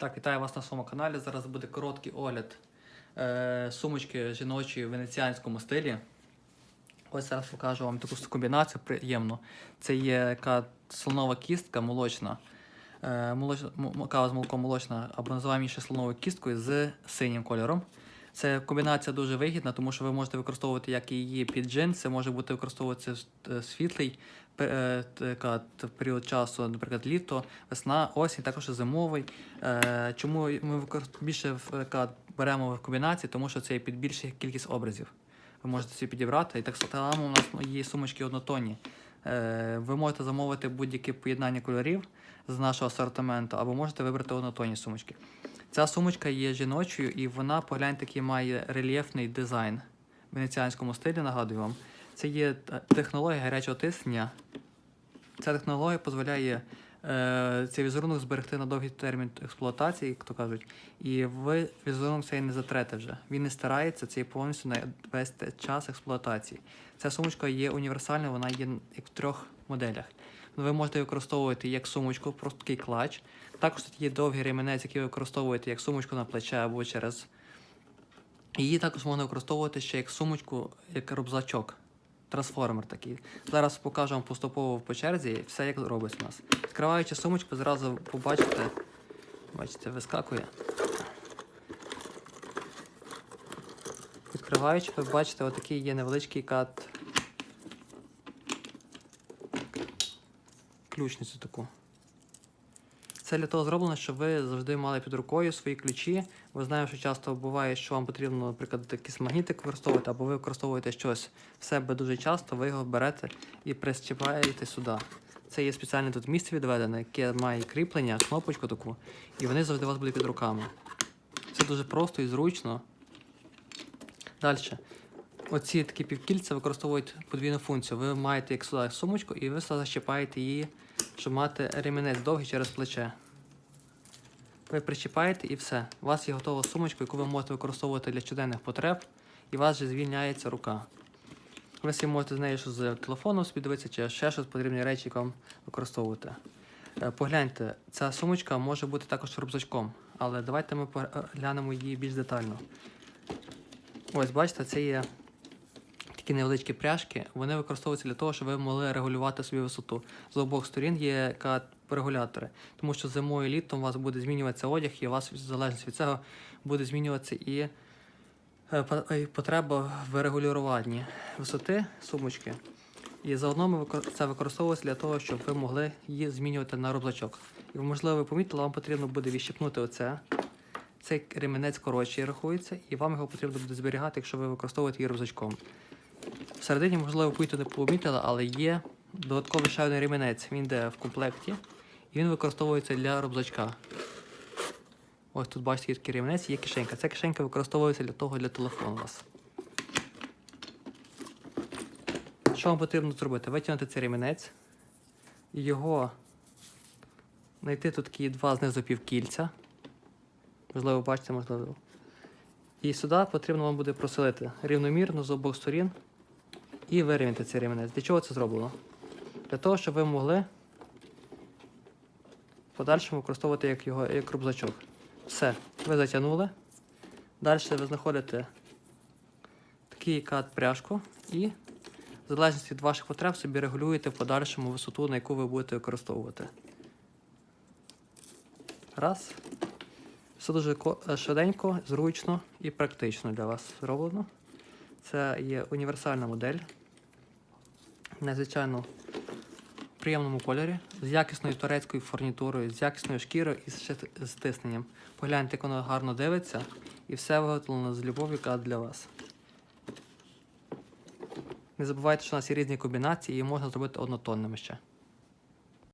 Так, вітаю вас на своєму каналі. Зараз буде короткий огляд е, сумочки жіночої в венеціанському стилі. Ось зараз покажу вам таку комбінацію приємну. Це є яка слонова кістка молочна, е, молочна кава з молоком молочна, або називаємо її ще слоновою кісткою з синім кольором. Це комбінація дуже вигідна, тому що ви можете використовувати як її під джинси, може бути використовуватися е, світлий е, період часу, наприклад, літо, весна, осінь, також зимовий. Е, Чому ми більше беремо в комбінації? Тому що це під більшу кількість образів. Ви можете собі підібрати. І так само у нас є сумочки однотонні. Е, Ви можете замовити будь-яке поєднання кольорів з нашого асортименту, або можете вибрати однотонні сумочки. Ця сумочка є жіночою, і вона, погляньте, який має рельєфний дизайн в венеціанському стилі, нагадую вам. Це є технологія гарячого тиснення. Ця технологія дозволяє е, цей візерунок зберегти на довгий термін експлуатації, як то кажуть, і ви візерунок цей не затрете вже. Він не старається, це є повністю на весь час експлуатації. Ця сумочка є універсальною, вона є як в трьох моделях. Ви можете використовувати як сумочку, просто такий клач. Також тут є довгий ремінець, який ви використовуєте як сумочку на плече або через. Її також можна використовувати ще як сумочку, як рюкзачок. Трансформер такий. Зараз покажу вам поступово по черзі все, як робить у нас. Відкриваючи сумочку, зразу побачите. Бачите, вискакує. Відкриваючи, ви бачите, отакий є невеличкий кат. Ключницю таку. Це для того зроблено, щоб ви завжди мали під рукою свої ключі. Ви знаєте, що часто буває, що вам потрібно, наприклад, якийсь магнітик використовувати, або ви використовуєте щось в себе дуже часто, ви його берете і прищіпаєте сюди. Це є спеціальне тут місце відведене, яке має кріплення, кнопочку таку, і вони завжди у вас будуть під руками. Це дуже просто і зручно. Далі. Оці такі півкільця використовують подвійну функцію. Ви маєте як сюди сумочку, і ви сюди защіпаєте її, щоб мати ремінець довгий через плече. Ви причіпаєте і все. У вас є готова сумочка, яку ви можете використовувати для щоденних потреб, і у вас вже звільняється рука. Ви собі можете з нею щось з телефоном собі дивитися, чи ще щось потрібні речі, які вам використовувати. Е, Погляньте, ця сумочка може бути також рюкзачком, але давайте ми поглянемо її більш детально. Ось, бачите, це є такі невеличкі пряжки. Вони використовуються для того, щоб ви могли регулювати собі висоту. З обох сторін є регулятори, тому що зимою і літом у вас буде змінюватися одяг, і у вас в залежності від цього буде змінюватися і е, потреба в регулюванні висоти сумочки. І заодно це використовується для того, щоб ви могли її змінювати на рюкзачок. І можливо, ви помітили, вам потрібно буде відщипнути оце. Цей ремінець коротший рахується, і вам його потрібно буде зберігати, якщо ви використовуєте її рюкзачком. Всередині, можливо, ви не помітили, але є додатковий ще один ремінець. Він йде в комплекті, і він використовується для рюкзачка. Ось тут бачите, такий ремінець, є кишенька. Ця кишенька використовується для того для телефону у вас. Що вам потрібно зробити? Витягнути цей ремінець, його знайти тут такі два знизу півкільця. Можливо, бачите, можливо. І сюди потрібно вам буде проселити рівномірно з обох сторін і вирівняти цей ремінець. Для чого це зроблено? Для того, щоб ви могли в подальшому використовувати як його як рюкзачок. Все, ви затягнули. Далі ви знаходите такий кат пряжку і в залежності від ваших потреб собі регулюєте в подальшому висоту, на яку ви будете використовувати. Раз. Все дуже е, швиденько, зручно і практично для вас зроблено. Це є універсальна модель. Надзвичайно в приємному кольорі, з якісною турецькою фурнітурою, з якісною шкірою і з ще- з тисненням. Погляньте, як воно гарно дивиться, і все виготовлено з любов'ю, яка для вас. Не забувайте, що у нас є різні комбінації і можна зробити однотонними ще.